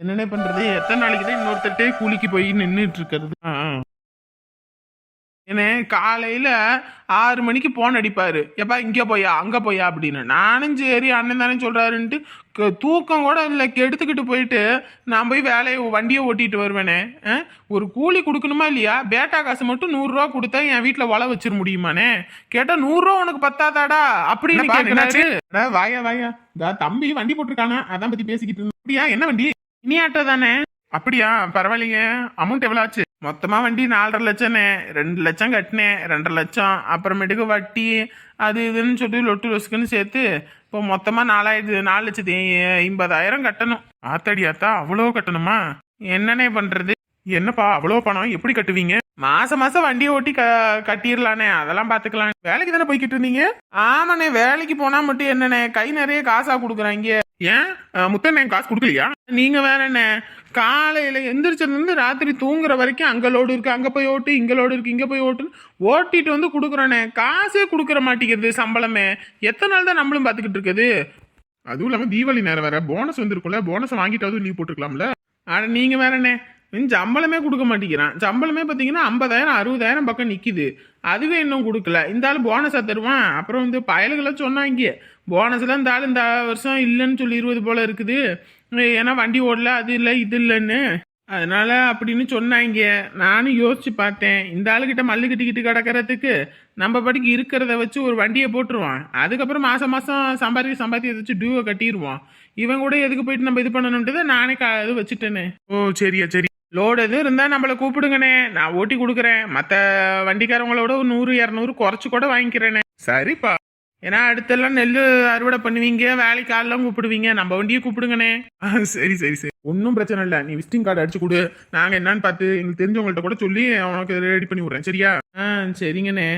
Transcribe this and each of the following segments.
என்னண்ணே பண்றது? எத்தனை நாளைக்கு தான் இன்னொருத்தட்டே கூலிக்கு போய் நின்றுட்டு இருக்கிறது. என்ன காலையில ஆறு மணிக்கு போன் அடிப்பாரு. எப்பா இங்க போயா அங்க போயா அப்படின்னு. நானும் சரி அண்ணன் தானே சொல்றாருன்ட்டு தூக்கம் கூட இல்லை. கெடுத்துக்கிட்டு போயிட்டு நான் போய் வேலையை வண்டியை ஓட்டிட்டு வருவேனே? ஒரு கூலி கொடுக்கணுமா இல்லையா? பேட்டா காசு மட்டும் நூறுரூவா கொடுத்தா என் வீட்டில் வள வச்சிட முடியுமானே? கேட்டா நூறுரூவா உனக்கு பத்தாதாடா? அப்படின்னு கேட்கிறாரு வாயா வாயா. தம்பி வண்டி போட்டிருக்கானா? அதான் பத்தி பேசிக்கிட்டு இருந்தோம் அப்படியா? என்ன வண்டி? இனி ஆட்டோ தானே அப்படியா? பரவாயில்லைங்க அமௌண்ட் எவ்வளோ ஆச்சு மொத்தமா வண்டி நாலரை லட்சம்னே. ரெண்டு லட்சம் கட்டினேன் ரெண்டரை லட்சம் அப்புறமேட்டுக்கு வட்டி அது இதுன்னு சொல்லி லொட்டு லொசுக்குன்னு சேர்த்து இப்போ மொத்தமாக நாலாயிரத்து நாலு லட்சத்தி ஐம்பதாயிரம் கட்டணும். ஆத்தாடி ஆத்தா அவ்வளோ கட்டணுமா? என்னண்ணே பண்ணுறது என்னப்பா அவ்வளோ பணம் எப்படி கட்டுவீங்க? மாசம் மாசம் வண்டியை ஓட்டி க கட்டிடலானே அதெல்லாம் பார்த்துக்கலாம். வேலைக்கு தானே போய்கிட்டு இருந்தீங்க? ஆமாண்ணே வேலைக்கு போனால் மட்டும் என்னண்ணே? கை நிறைய காசாக கொடுக்குறாங்க. ஏன்? முத்தண்ணே காசு கொடுக்கலையா? நீங்க வேற என்ன? காலையில எந்திரிச்சதுலேருந்து ராத்திரி தூங்குற வரைக்கும் அங்கலோடு இருக்கு. அங்க போய் ஓட்டு இங்கலோடு இருக்கு இங்க போய் ஓட்டுன்னு ஓட்டிட்டு வந்து கொடுக்குறோண்ணே காசே கொடுக்குற மாட்டேங்குது சம்பளமே. எத்தனை நாள் தான் நம்மளும் பாத்துக்கிட்டு இருக்குது? அதுவும் இல்லாம தீபாவளி நேரம் வேற. போனஸ் வந்திருக்கும்ல. போனஸ் வாங்கிட்டாவது லீவ் போட்டுக்கலாம்ல ஆனா நீங்க வேறண்ணே சம்பளமே கொடுக்க மாட்டேங்கிறான். சம்பளமே பார்த்தீங்கன்னா ஐம்பதாயிரம் அறுபதாயிரம் பக்கம் நிற்கிது அதுவே இன்னும் கொடுக்கல. இந்த ஆள் போனஸாக தருவான். அப்புறம் வந்து பயல்களை சொன்னாங்க. போனஸ்லாம் இந்த ஆள் இந்த வருஷம் இல்லைன்னு சொல்லி இருபது போல இருக்குது. ஏன்னா வண்டி ஓடல அது இல்லை இது இல்லைன்னு. அதனால அப்படின்னு சொன்னாங்க. நானும் யோசிச்சு பார்த்தேன். இந்த ஆளுகிட்ட மல்லு கட்டிக்கிட்டு கிடக்கிறதுக்கு நம்ம படிக்கு இருக்கிறத வச்சு ஒரு வண்டியை போட்டுருவான். அதுக்கப்புறம் மாதம் மாதம் சம்பாதிக்க சம்பாதிக்க வச்சு டியூவை கட்டிடுவான் இவன் கூட எதுக்கு போயிட்டு நம்ம இது பண்ணணுன்ட்டு நானே கா இது வச்சுட்டேனே. ஓ சரியா சரி. லோடு எதுவும் இருந்தால் நம்மளை கூப்பிடுங்கண்ணே. நான் ஓட்டி கொடுக்குறேன். மற்ற வண்டிக்காரங்களோட ஒரு நூறு இரநூறு குறைச்சி கூட வாங்கிக்கிறேனே. சரிப்பா. ஏன்னா அடுத்தெல்லாம் நெல் அறுவடை பண்ணுவீங்க வேலைக்கு ஆள்லாம் கூப்பிடுவீங்க. நம்ம வண்டியை கூப்பிடுங்கண்ணே. ஆ, சரி சரி சரி. ஒன்றும் பிரச்சனை இல்லை. நீ விசிட்டிங் கார்டு அடிச்சு கொடு. நாங்கள் என்னன்னு பார்த்து எங்களுக்கு தெரிஞ்சவங்கள்ட்ட கூட சொல்லி உனக்கு ரெடி பண்ணி விட்றேன். சரியா? ஆ சரிங்கண்ணே.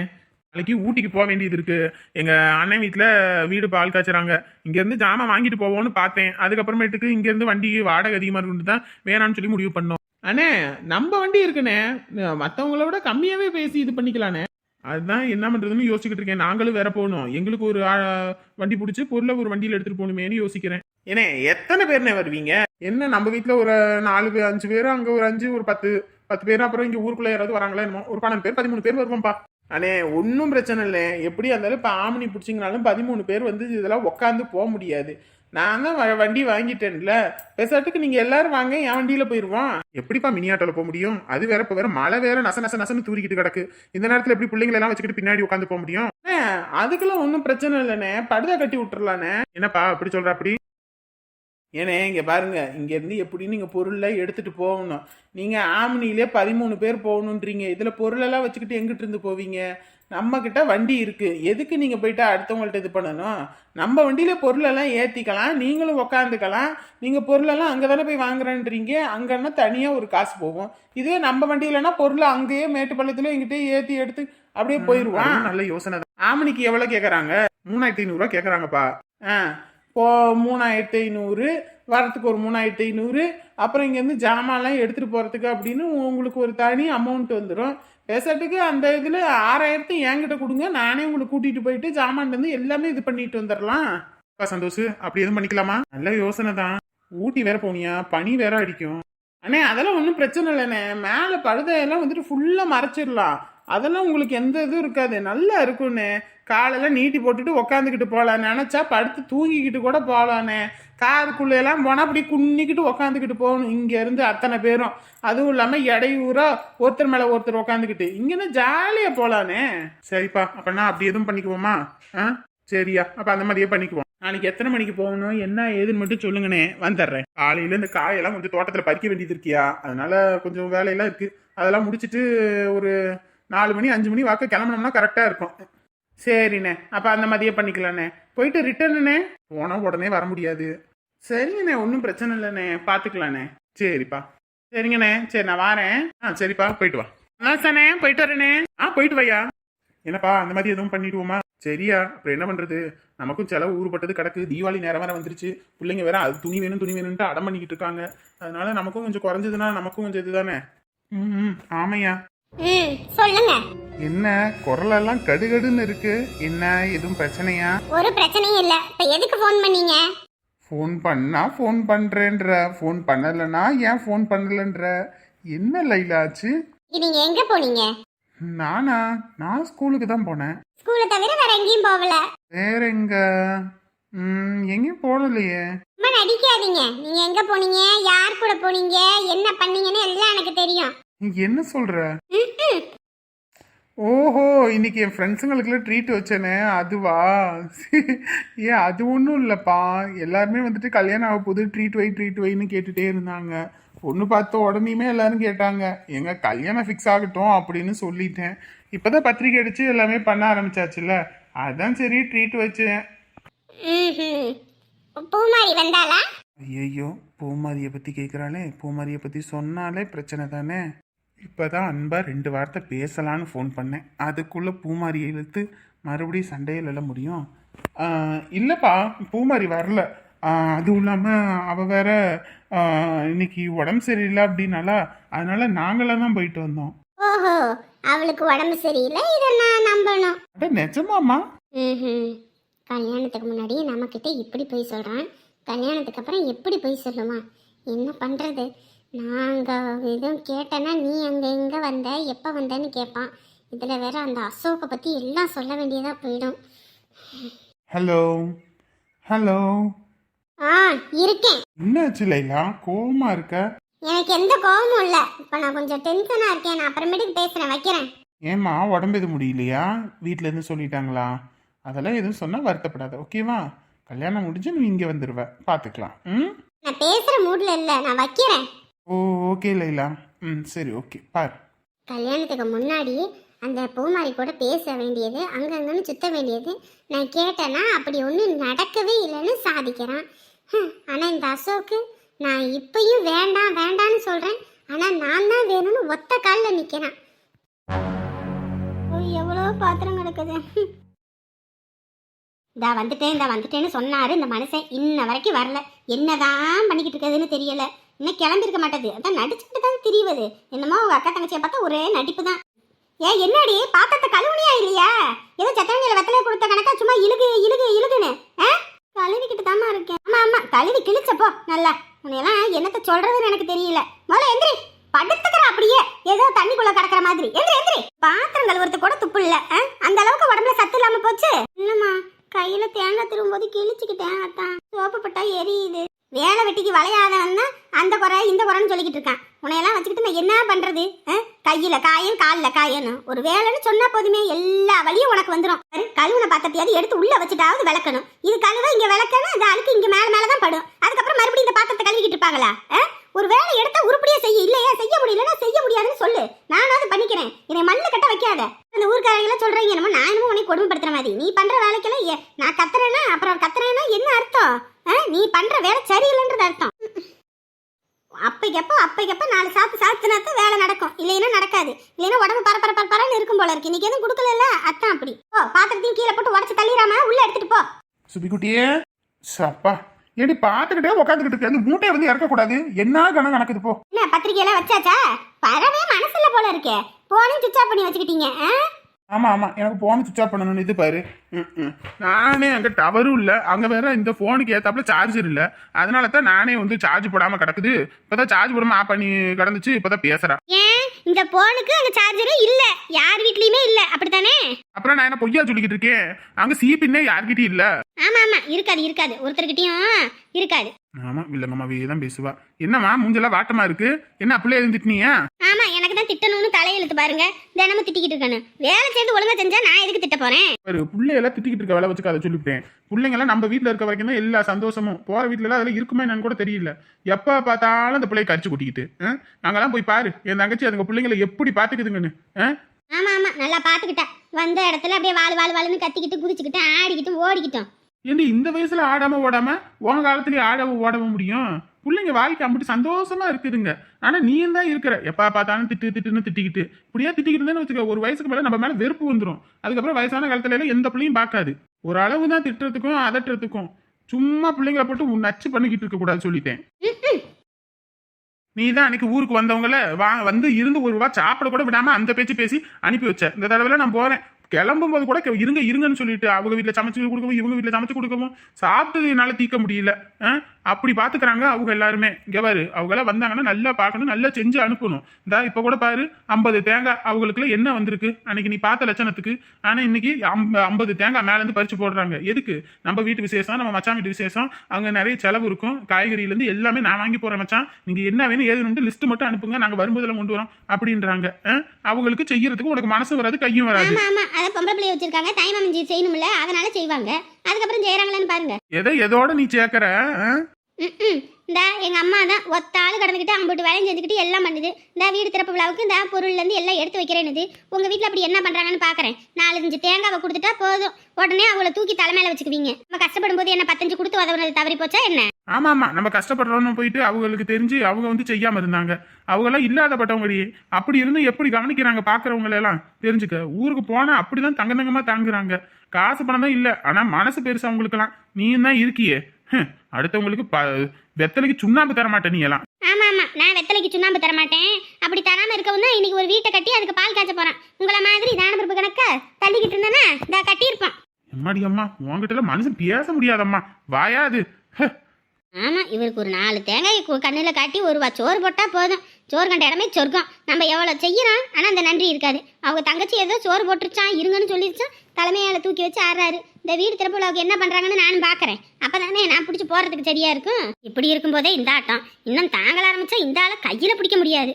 நாளைக்கு ஊட்டிக்கு போக வேண்டியது இருக்கு. எங்க அண்ணன் வீட்டில் வீடு பால் காய்ச்சறாங்க. இங்கேருந்து ஜாமான் வாங்கிட்டு போவோம்னு பார்த்தேன். அதுக்கப்புறமேட்டுக்கு இங்கேருந்து வண்டி வாடகை அதிகமாக இருக்குன்னு தான் வேணாம்னு சொல்லி முடிவு பண்ணோம். அண்ணே நம்ம வண்டி இருக்குண்ணே. மற்றவங்கள விட கம்மியாகவே பேசி இது பண்ணிக்கலாண்ணே. அதுதான் என்ன பண்ணுறதுன்னு யோசிச்சுக்கிட்டு இருக்கேன். நாங்களும் வேற போகணும். எங்களுக்கு ஒரு வண்டி பிடிச்சி பொருளை ஒரு வண்டியில் எடுத்துகிட்டு போகணுமேனு யோசிக்கிறேன். ஏண்ணே எத்தனை பேர்ண்ணே வருவீங்க? என்ன நம்ம வீட்டில் ஒரு நாலு பேர் அஞ்சு பேர் அங்கே ஒரு அஞ்சு ஒரு பத்து பத்து பேர் அப்புறம் இங்கே ஊருக்குள்ளே யாராவது வராங்களா என்னமோ? ஒரு பன்னெண்டு பேர் பதிமூணு பேர் வருவோம்ப்பா. அண்ணே ஒன்றும் பிரச்சனை இல்லை எப்படி இருந்தாலும் இப்போ ஆமணி பிடிச்சிங்கனாலும் பதிமூணு பேர் வந்து இதெல்லாம் உட்காந்து போக முடியாது. நான் தான் வண்டி வாங்கிட்டேன்ல. பெசாட்டுக்கு நீங்கள் எல்லாரும் வாங்க என் வண்டியில் போயிடுவோம் எப்படிப்பா மினி ஆட்டோவில் போக முடியும்? அது வேற இப்போ வேற மழை வேற நச நச நசன்னு தூரிக்கிட்டு கிடக்கு. இந்த நேரத்தில் எப்படி பிள்ளைங்களை எல்லாம் வச்சுக்கிட்டு பின்னாடி உட்காந்து போக முடியும்? அதுக்கெல்லாம் ஒன்றும் பிரச்சனை இல்லைண்ணே. படுதா கட்டி விட்டுறலாண்ணே. என்னப்பா அப்படி சொல்ற அப்படி? ஏனே இங்க பாருங்க இங்க இருந்து எப்படி நீங்க பொருளை எடுத்துட்டு போகணும். நீங்க ஆம்னிலே பதிமூணு பேர் போகணுன்றீங்க. இதுல பொருளெல்லாம் வச்சுக்கிட்டு எங்கிட்டு இருந்து போவீங்க? நம்ம கிட்ட வண்டி இருக்கு. எதுக்கு நீங்க போயிட்டு அடுத்தவங்கள்ட்ட இது பண்ணணும்? நம்ம வண்டியில பொருளெல்லாம் ஏத்திக்கலாம் நீங்களும் உக்காந்துக்கலாம். நீங்க பொருளெல்லாம் அங்க தானே போய் வாங்குறேன்றீங்க. அங்கன்னா தனியா ஒரு காசு போகும். இதுவே நம்ம வண்டியிலனா பொருளை அங்கேயே மேட்டுப்பள்ளத்துல எங்கிட்டே ஏத்தி எடுத்து அப்படியே போயிருவான். நல்ல யோசனை ஆமணிக்கு எவ்வளவு கேக்குறாங்க? மூணாயிரத்தி ஐநூறுரூவா கேக்குறாங்கப்பா. ஆ. போ மூணாயிரத்து ஐநூறு வரத்துக்கு ஒரு மூணாயிரத்து ஐநூறு அப்புறம் இங்கேருந்து ஜாமான்லாம் எடுத்துகிட்டு போகிறதுக்கு அப்படின்னு உங்களுக்கு ஒரு தனி அமௌண்ட் வந்துடும் பேசுறதுக்கு அந்த இதில் ஆறாயிரத்து என்கிட்ட கொடுங்க. நானே உங்களுக்கு கூட்டிகிட்டு போயிட்டு ஜாமான்லேருந்து எல்லாமே இது பண்ணிட்டு வந்துடலாம் அப்பா சந்தோஷ் அப்படி எதுவும் பண்ணிக்கலாமா? நல்ல யோசனை தான். ஊட்டி வேற போனியா? பனி வேற அடிக்கும். அண்ணே அதெல்லாம் ஒன்றும் பிரச்சனை இல்லைண்ணே. மேலே படுதையெல்லாம் வந்துட்டு ஃபுல்லாக மறைச்சிடலாம். அதெல்லாம் உங்களுக்கு எந்த இதுவும் இருக்காது. நல்லா இருக்கும்ண்ணே. காலெல்லாம் நீட்டி போட்டுட்டு உக்காந்துக்கிட்டு போகலாம் நினச்சா படுத்து தூங்கிக்கிட்டு கூட போகலாண்ணே காருக்குள்ளெல்லாம் போனால் அப்படி குன்னிக்கிட்டு உக்காந்துக்கிட்டு போகணும். இங்கேருந்து அத்தனை பேரும். அதுவும் இல்லாமல் இடையூறா ஒருத்தர் மேலே ஒருத்தர் உக்காந்துக்கிட்டு. இங்கேருந்து ஜாலியாக போகலானே சரிப்பா அப்போனா அப்படி எதுவும் பண்ணிக்குவோமா? ஆ? சரியா அப்போ அந்த மாதிரியே பண்ணிக்குவோம். நாளைக்கு எத்தனை மணிக்கு போகணும்? என்ன ஏதுன்னு மட்டும் சொல்லுங்கண்ணே. வந்துடுறேன். காலையில் இந்த காயெல்லாம் கொஞ்சம் தோட்டத்தில் பறிக்க வேண்டியது இருக்கியா? அதனால கொஞ்சம் வேலையெல்லாம் இருக்குது அதெல்லாம் முடிச்சுட்டு ஒரு நாலு மணி அஞ்சு மணி வாக்க கிளம்புனோம்னா கரெக்டாக இருக்கும். சரிண்ணே. அப்போ அந்த மாதிரியே பண்ணிக்கலாண்ணே. போயிட்டு ரிட்டர்னுண்ணே போனால் உடனே வர முடியாது. சரிங்கண்ணே ஒன்றும் பிரச்சனை இல்லைண்ணே. பார்த்துக்கலாண்ணே சரிப்பா. சரிங்கண்ணே. சரி நான் வாரேன். ஆ சரிப்பா. போயிட்டு வா. நல்லாசானே போயிட்டு வரேண்ணே. ஆ போயிட்டு வையா. என்னப்பா அந்த மாதிரி எதுவும் பண்ணிடுவோமா? சரியா. அப்புறம் என்ன பண்ணுறது நமக்கும் செலவு ஊறுபட்டது கிடக்கு. தீபாவளி நேரம் வேற வந்துருச்சு. பிள்ளைங்க வேற அது துணி வேணும் துணி வேணும்ட்டு அடம் பண்ணிக்கிட்டு இருக்காங்க. அதனால நமக்கும் கொஞ்சம் குறைஞ்சதுன்னா நமக்கும் கொஞ்சம் இதுதானே? ம் ம், ஆமையா. ம் சொல்லுங்க. என்ன குரலெல்லாம் கடுகடுன்னு இருக்கு. என்ன எதுவும் பிரச்சனையா? ஒரு பிரச்சனையும் இல்ல. இப்ப எதுக்கு ஃபோன் பண்ணீங்க? ஃபோன் பண்ணா ஃபோன் பண்றேன்ற. ஃபோன் பண்ணலைன்னா ஏன் ஃபோன் பண்ணலன்ற? என்ன லைலாச்சு நீங்க எங்க போனீங்க? நானா? நான் ஸ்கூலுக்கு தான் போனேன். ஸ்கூலை தவிர வேற எங்கேயும் போகல. வேற எங்க? ம், எங்கேயும் போகலையே. சும்மா நடிக்காதீங்க. நீங்க எங்க போனீங்க? யார் கூட போனீங்க? என்ன பண்ணீங்கன்னு எல்லாம் எனக்கு தெரியும். நீ என்ன சொல்ற. ஓஹோ இன்னைக்கு என் ஃப்ரெண்ட்ஸுங்களுக்குலாம் ட்ரீட் வச்சேனே அதுவா? ஏன் அது ஒன்றும் இல்லைப்பா. எல்லாருமே வந்துட்டு கல்யாணம் ஆக போது ட்ரீட் வை ட்ரீட் வைன்னு கேட்டுட்டே இருந்தாங்க. பொண்ணு பார்த்த உடனேயுமே எல்லாரும் கேட்டாங்க. எங்க கல்யாணம் ஃபிக்ஸ் ஆகட்டும் அப்படின்னு சொல்லிட்டேன். இப்போதான் பத்திரிக்கை அடிச்சு எல்லாமே பண்ண ஆரம்பிச்சாச்சுல அதான் சரி ட்ரீட் வச்சேன். ஐயோ பூமாரியை பற்றி கேட்குறாளே பூமாரியை பற்றி சொன்னாலே பிரச்சனை தானே? இப்போதான் அன்பா ரெண்டு வார்த்தை பேசலான்னு ஃபோன் பண்ணேன். அதுக்குள்ளே பூமாரியை இழுத்து மறுபடியும் சண்டையில் எல்லாம் முடியும்? இல்லைப்பா பூமாரி வரல. அதுவும் இல்லாமல் அவள் வேற இன்னைக்கு உடம்பு சரியில்லை அப்படின்னாலா அதனால நாங்களாம் தான் போயிட்டு வந்தோம். ஓஹோ அவளுக்கு உடம்பு சரியில்லை இதை நான் நம்பணும். அட நிஜமாம்மா? ம்ஹும். கல்யாணத்துக்கு முன்னாடி நம்மக்கிட்ட இப்படி போய் சொல்கிறான் கல்யாணத்துக்கு அப்புறம் எப்படி போய் சொல்லுமா என்ன பண்ணுறது நாங்கள் எதுவும் கேட்டேன்னா நீ அங்கே எங்கே வந்த? எப்போ வந்தேன்னு கேட்பான் இதில் வேற அந்த அசோக்கை பற்றி எல்லாம் சொல்ல வேண்டியதாக போயிடும். ஹலோ ஹலோ ஆ இருக்கேன். என்னாச்சு லைலா? கோவமா இருக்க? எனக்கு எந்த கோபமும் இல்லை. இப்போ நான் கொஞ்சம் டென்ஷனாக இருக்கேன். நான் அப்புறமேட்டுக்கு பேசுகிறேன் வைக்கிறேன். ஏம்மா உடம்பு எதுவும் முடியலையா? வீட்ல இருந்து சொல்லிட்டாங்களா? அதெல்லாம் எதுவும் சொன்னா வருத்தப்படாத ஓகேவா? கல்யாணம் முடிஞ்சு நீ இங்க வந்துருவ. பாத்துக்கலாம். ம்? நான் பேசுகிற மூடில் இல்லை. நான் வைக்கிறேன். Oh okay Laila. ம் சரி ஓகே. பார். கல்யாணத்துக்கு முன்னாடி அந்த பூமாரி கூட பேச வேண்டியது அங்கங்கன்னு சுத்த வேண்டியது நான் கேட்டேன்னா அப்படி ஒன்றும் நடக்கவே இல்லைன்னு சாதிக்கிறான். ஆனால் இந்த அசோக்கு நான் இப்பயும் வேண்டாம் வேண்டான்னு சொல்கிறேன் ஆனால் நான் தான் வேணும்னு ஒத்த காலில் நிற்கிறேன் எவ்வளோ பாத்திரம் கிடக்குது. ஹம். இந்தா வந்துட்டேன் இந்த வந்துட்டேன்னு சொன்னார் இந்த மனுஷன். இன்ன வரைக்கும் வரல. என்னதான் பண்ணிக்கிட்டு இருக்குதுன்னு தெரியலை. இன்னும் கிளம்பிருக்க மாட்டேது. அதான் நடிச்சுட்டு தான் தெரியுவது. என்னமோ உங்கள் அக்கா தங்கச்சியை பார்த்தா ஒரே நடிப்பு தான் ஏ என்னடி? பாத்திரத்தை கழுவுனியா இல்லையா? ஏதோ சத்தவண்டியில வெத்தலை கொடுத்த கணக்கா சும்மா இழுகு இழுகு இழுகுன்னு. ஆ? கழுவிக்கிட்டு தாமா இருக்கேன். ஆமா ஆமா. கழுவி கிழிச்சப்போ நல்லா. உன்னையெல்லாம் என்னத்தை சொல்றதுன்னு எனக்கு தெரியல. முதல்ல எந்திரி. படுத்துக்கிற அப்படியே. ஏதோ தண்ணிக்குள்ள கிடக்குற மாதிரி. எந்திரி எந்திரி. பாத்திரம் கழுவுறது கூட துப்பு இல்லை. ஆ? அந்த அளவுக்கு உடம்புல சத்து இல்லாமல் போச்சு. இல்லைம்மா. கையில் தேங்காய் போது கிழிச்சுக்கிட்டேன் அத்தான் சோப்பு பட்டா எரியுது. வேலை வெட்டிக்கு வளையாதவன் தான் அந்த குறை இந்த குறைன்னு சொல்லிக்கிட்டு இருக்கான். உன்னையெல்லாம் வச்சுக்கிட்டு நான் என்ன பண்றது? கையில் கையில காலில் காயன்னு. ஒரு வேலைன்னு சொன்னா போதுமே எல்லா வழியும் உனக்கு வந்துடும் கழுவுன பாத்திரத்தையாவது எடுத்து உள்ள வச்சுட்டாவது விளக்கணும். இது கழுவ இங்க விளக்கணும் அது அழுக்கு இங்க மேல மேலே தான் படும். அதுக்கப்புறம் மறுபடியும் இந்த பாத்திரத்தை கழுவிக்கிட்டு இருப்பாங்களா ஆ? ஒரு வேலை எடுத்தா உருப்படியா செய்ய இல்லையா செய்ய முடியலன்னா செய்ய முடியாதுன்னு சொல்லு நானாவது பண்ணிக்கிறேன் என்னை மல்ல கட்ட வைக்காத அந்த ஊர்க்காரங்க சொல்றீங்க என்னமோ நான் என்னமோ உன்னை கொடுமைப்படுத்துற மாதிரி நீ பண்ற வேலைக்கெல்லாம் ஏ- நான் கத்துறேன்னா அப்புறம் கத்துறேன்னா என்ன அர்த்தம் ஆ? நீ பண்ற வேலை சரியில்லைன்றது அர்த்தம் அப்பைக்கப்போ அப்பைக்கப்போ நாலு சாப்பிட்டு சாப்பிட்டுனாத்தான் வேலை நடக்கும் இல்லைன்னா நடக்காது இல்லைன்னா உடம்பு பர பர பர பரன்னு இருக்கும் போல இருக்கு இன்னைக்கு எதுவும் கொடுக்கல அத்தான் அப்படி ஓ பாத்திரத்தையும் கீழே போட்டு உடச்சு தள்ளிடாம உள்ள எடுத்துட்டு போ. சுபிக்குட்டியே சப்பா. ஏடி பார்த்துக்கிட்டே உட்காந்துக்கிட்டு இருக்கு அந்த மூட்டையை வந்து இறக்கக்கூடாது. என்ன கணம் கணக்குது போ. என்ன பத்திரிக்கையெல்லாம் வச்சாச்சா? பரவே மனசுல போல இருக்கே. போனையும் சுவிச் ஆஃப் பண்ணி வச்சுக்கிட்டீங்க ஆ? ஆமா ஆமா. எனக்கு போன் சுவிச் ஆஃப் பண்ணணும்னு இது பாரு. நானே அங்க டவரும் இல்ல. அங்க வேற இந்த போனுக்கு ஏத்தாப்புல சார்ஜர் இல்ல. அதனால தான் நானே வந்து சார்ஜ் போடாம கிடக்குது. இப்பதான் சார்ஜ் போடாம ஆஃப் பண்ணி கிடந்துச்சு. இப்பதான் பேசுறேன் ஏன்? இந்த போனுக்கு அங்க சார்ஜரே இல்ல. யார் வீட்லயுமே இல்ல. அப்படித்தானே? அப்புறம் நான் என்ன பொய்யா சொல்லிக்கிட்டு இருக்கேன்? அங்க சீப்பின்னே யார்கிட்டயும் இல்ல. ஆமா ஆமா. இருக்காது இருக்காது. ஒருத்தர்கிட்டயும் இருக்காது. ஆமா வில்லங்கம்மாவே தான் பேசுவா. என்னம்மா மூஞ்செல்லாம் வாட்டமா இருக்கு? என்ன அப்படியே ஆமா எனக்கு தான் திட்டணும்னு தலையெழுத்து பாருங்க. தினமும் திட்டிக்கிட்டு இருக்கணும். வேலை செய்து ஒழுங்கா செஞ்சா நான் எதுக்கு திட்ட போறேன்? ஒரு பிள்ளையெல்லாம் திட்டிக்கிட்டு இருக்க வேலை வச்சுக்க அதை சொல்லிவிட்டேன். பிள்ளைங்கெல்லாம் நம்ம வீட்டில் இருக்க வரைக்கும் தான் எல்லா சந்தோஷமும். போற வீட்டுல எல்லாம் அதெல்லாம் இருக்குமே என்னன்னு கூட தெரியல. எப்ப பார்த்தாலும் அந்த பிள்ளைய கரிச்சு கொட்டிக்கிட்டு? அங்கெல்லாம் போய் பாரு என் தங்கச்சி அதுங்க பிள்ளைங்களை எப்படி பாத்துக்குதுங்கன்னு ஆ? ஆமா ஆமா நல்லா பாத்துக்கிட்டா. வந்த இடத்துல அப்படியே வாழ் வாழ் வாழ்னு கத்திக்கிட்டு குதிச்சுக்கிட்டு ஆடிக்கிட்டு ஓடிக்கிட்டோம். ஏண்டி இந்த வயசுல ஆடாம ஓடாம உன் காலத்துலயே ஆடாம ஓடவ முடியும்? பிள்ளைங்க வாழ்க்கை அம்பிட்டு சந்தோஷமா இருக்குதுங்க. ஆனா நீ தான் இருக்கிற. எப்பா பார்த்தாலும் திட்டு திட்டுன்னு திட்டிக்கிட்டு. இப்படியா திட்டிக்கிட்டு இருந்தேன்னு வச்சுக்க ஒரு வயசுக்கு மேல நம்ம மேல வெறுப்பு வந்துடும் அதுக்கப்புறம் வயசான காலத்துல எல்லாம் எந்த பிள்ளையும் பார்க்காது. ஒரு அளவு தான் திட்டுறதுக்கும் அதட்டுறதுக்கும் சும்மா பிள்ளைங்களை போட்டு உன் நச்சு பண்ணிக்கிட்டு இருக்க கூடாது சொல்லிட்டேன். நீ தான் அன்னைக்கு ஊருக்கு வந்தவங்கள வா வந்து இருந்து ஒரு ரூபா சாப்பிட கூட விடாம அந்த பேச்சு பேசி அனுப்பி வச்ச. இந்த தடவை நான் போறேன். கிளம்பும் போது கூட இருங்க இருங்கன்னு சொல்லிட்டு அவங்க வீட்டில் சமைச்சு கொடுக்கவும் இவங்க வீட்டில் சமைச்சு கொடுக்கவும் சாப்பிட்டது என்னால் தீக்க முடியல. ஆ? அப்படி பார்த்துக்கிறாங்க அவங்க எல்லாருமே. இங்கே பாரு அவங்களாம் வந்தாங்கன்னா நல்லா பார்க்கணும் நல்லா செஞ்சு அனுப்பணும். இந்தா இப்போ கூட பாரு ஐம்பது தேங்காய் அவங்களுக்குள்ள என்ன வந்திருக்கு? அன்னைக்கு நீ பார்த்த லட்சணத்துக்கு. ஆனால் இன்னைக்கு ஐம்பது தேங்காய் மேலேருந்து பறிச்சு போடுறாங்க. எதுக்கு? நம்ம வீட்டு விசேஷம் நம்ம மச்சான் வீட்டு விசேஷம் அங்கே நிறைய செலவு இருக்கும். காய்கறியிலேருந்து எல்லாமே நான் வாங்கி போகிறேன் மச்சான். நீங்கள் என்ன வேணும் ஏதுன்னு லிஸ்ட் மட்டும் அனுப்புங்க. நாங்கள் வரும்போதெல்லாம் கொண்டு வரோம். அப்படின்றாங்க. அவங்களுக்கு செய்யறதுக்கு உனக்கு மனசு வராது கையும் வராது. அதை பொம்பளை பிள்ளைய வச்சிருக்காங்க டைம் அமைஞ்சு செய்யணும்ல அதனால செய்வாங்க. அதுக்கப்புறம் செய்யறாங்களான்னு பாருங்க. எதை எதோட நீ சேர்க்கற ஆ? ம் இந்த எங்க அம்மா தான் ஒத்த ஆள் கடந்துக்கிட்டு அம்பிட்டு வேலையும் செஞ்சுக்கிட்டு எல்லாம் பண்ணுது. இந்த வீடு திறப்பு விழாவுக்கு இந்த பொருள்ல இருந்து எல்லாம் எடுத்து வைக்கிறேன்னு உங்க வீட்ல அப்படி என்ன பண்றாங்கன்னு பாக்குறேன். நாலஞ்சு தேங்காவை கொடுத்துட்டா போதும். உடனே அவங்கள தூக்கி தலைமையில வச்சுக்குவீங்க. நம்ம கஷ்டப்படும் போது என்ன பத்தஞ்சு கொடுத்து உதவுனது தவறி போச்சா என்ன? ஆமா ஆமா நம்ம கஷ்டப்படுறோம்னு போயிட்டு அவங்களுக்கு தெரிஞ்சு அவங்க வந்து செய்யாம இருந்தாங்க. அவங்களாம் இல்லாதப்பட்டவங்கடி. அப்படி இருந்து எப்படி கவனிக்கிறாங்க பாக்குறவங்க எல்லாம் தெரிஞ்சுக்க. ஊருக்கு போனா அப்படிதான் தங்க தங்கமா தாங்குறாங்க. காசு பணம் தான் இல்ல. ஆனா மனசு பெருசு அவங்களுக்கெல்லாம் நீயும் தான் இருக்கியே. அடுத்தவங்களுக்கு ப வெத்தலைக்கு சுண்ணாம்பு தர மாட்டே நீ எல்லாம். ஆமா ஆமா நான் வெத்தலைக்கு சுண்ணாம்பு தர மாட்டேன். அப்படி தராம இருக்கவும் தான் இன்னைக்கு ஒரு வீட்டை கட்டி அதுக்கு பால் காய்ச்ச போறேன். உங்களை மாதிரி தான பிறப்பு கணக்க தள்ளிக்கிட்டு இருந்தேன்னா இந்த கட்டியிருப்போம் எம்மாடி அம்மா உங்ககிட்ட மனுஷன் பேச முடியாதம்மா. வாயாது ஹ, ஆமா இவருக்கு ஒரு நாலு தேங்காய் கண்ணுல காட்டி ஒரு வா சோறு போட்டா போதும். சோறு கண்ட இடமே சொர்க்கம். நம்ம எவ்வளவு செய்யறோம் ஆனா அந்த நன்றி இருக்காது. அவங்க தங்கச்சி ஏதோ சோறு போட்டுருச்சான் இருங்கன்னு சொல்லிருச்சான் தலைமையால தூக்கி வச்சு ஆடுறாரு இந்த வீடு திறப்பு விழாவுக்கு என்ன பண்றாங்கன்னு நானும் பாக்குறேன். அப்பதானே நான் பிடிச்சி போறதுக்கு சரியா இருக்கும்? இப்படி இருக்கும்போதே இந்த ஆட்டம். இன்னும் தாங்கல ஆரம்பிச்சா இந்த ஆளை கையில பிடிக்க முடியாது.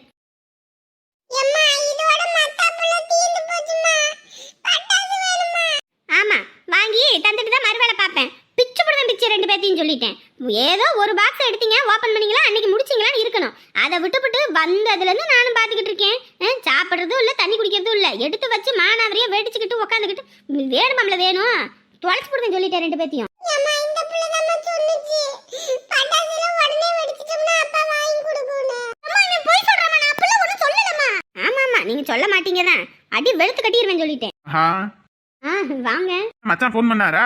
ஆமா வாங்கி தந்துட்டு தான் மறுவேளை பார்ப்பேன். பிச்சு போடுவேன் பிச்சு ரெண்டு பேர்த்தையும் சொல்லிட்டேன். ஏதோ ஒரு பாக்ஸ் எடுத்தீங்க ஓப்பன் பண்ணீங்களா அன்னைக்கு முடிச்சிங்களான்னு இருக்கணும். அதை விட்டுவிட்டு வந்ததுலேருந்து நானும் பார்த்துக்கிட்டு இருக்கேன். சாப்பிட்றதும் இல்லை தண்ணி குடிக்கிறதும் இல்லை. எடுத்து வச்சு மானாவரியா வெடிச்சுக்கிட்டு உட்காந்துக்கிட்டு வேணுமாம்ல வேணும் தொலைச்சு போடுவேன் சொல்லிட்டேன் ரெண்டு பேர்த்தையும் ஆமா ஆமா நீங்க சொல்ல மாட்டீங்க தான். அடி வெளுத்து கட்டிடுவேன் சொல்லிட்டேன். வாங்க. மச்சான் ஃபோன் பண்ணாரா?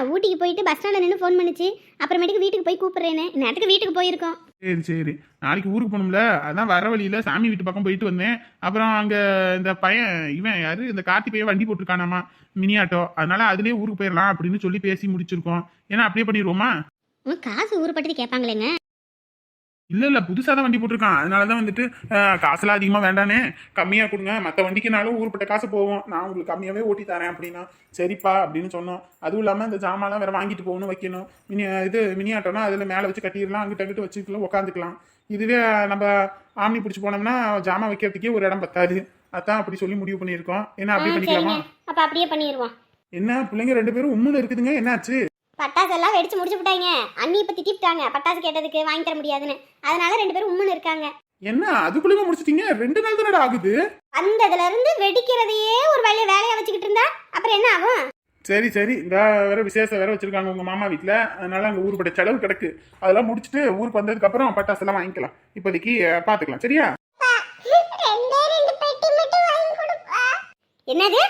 ஊட்டிக்கு போயிட்டு பஸ் ஸ்டாண்டில் நின்று ஃபோன் பண்ணுச்சு. அப்புறமேட்டுக்கு வீட்டுக்கு போய் கூப்பிட்றேன்னு. நேரத்துக்கு வீட்டுக்கு போயிருக்கோம். சரி சரி. நாளைக்கு ஊருக்கு போகணும்ல? அதான் வர வழியில சாமி வீட்டு பக்கம் போயிட்டு வந்தேன். அப்புறம் அங்க இந்த பையன் இவன் யாரு? இந்த கார்த்தி பையன் வண்டி போட்டிருக்கானாமா? Mini auto. அதனால அதுலயே ஊருக்கு போயிடலாம் அப்படின்னு சொல்லி பேசி முடிச்சிருக்கோம். ஏன்னா அப்படியே பண்ணிடுவோமா? காசு ஊருப்பட்டது கேட்பாங்களேங்க. இல்ல இல்ல புதுசா தான் வண்டி போட்டிருக்கான். அதனாலதான் வந்துட்டு காசுலாம் அதிகமா வேண்டானே. கம்மியா கொடுங்க. மத்த வண்டிக்குனாலும் ஊருப்பட்ட காசு போகும். நான் உங்களுக்கு கம்மியாவே ஓட்டி தரேன் அப்படின்னா சரிப்பா அப்படின்னு சொன்னோம். அதுவும் இல்லாம இந்த ஜாமான்லாம் வேற வாங்கிட்டு போகணும் வைக்கணும். மினி இது மினி ஆட்டோனா அதுல மேல வச்சு கட்டிடலாம். அங்கிட்ட அங்கிட்டு வச்சுக்கலாம் உட்காந்துக்கலாம் இதுவே நம்ம ஆம்னி பிடிச்சி போனோம்னா ஜாமான் வைக்கிறதுக்கே ஒரு இடம் பத்தாது. அதான் அப்படி சொல்லி முடிவு பண்ணியிருக்கோம். என்ன அப்படி ஆ, பண்ணிக்கலாமா? அப்ப அப்படியே பண்ணிடுவோம். என்ன பிள்ளைங்க ரெண்டு பேரும் உம்முன்னு இருக்குதுங்க. என்னாச்சு? பட்டாசு எல்லாம் வெடிச்சு முடிச்சு விட்டாங்க அண்ணி இப்ப திட்டிவிட்டாங்க. பட்டாசு கேட்டதுக்கு வாங்கி தர முடியாதுன்னு. அதனால ரெண்டு பேரும் உம்முன்னு இருக்காங்க. என்ன? அதுக்குள்ளேயுமே முடிச்சிட்டீங்க? ரெண்டு நாள் தானடா ஆகுது? வந்ததுல இருந்து வெடிக்கிறதையே ஒரு வேலையை வேலையா வச்சுக்கிட்டு இருந்தா அப்புறம் என்ன ஆகும்? சரி சரி. இந்த வேற விசேஷம் வேற வச்சிருக்காங்க உங்க மாமா வீட்ல. அதனால அங்க ஊருப்பட்ட செலவு கிடக்கு. அதெல்லாம் முடிச்சுட்டு ஊருக்கு வந்ததுக்கு அப்புறம் பட்டாசு எல்லாம் வாங்கிக்கலாம். இப்போதைக்கு பாத்துக்கலாம். சரியா? என்னது?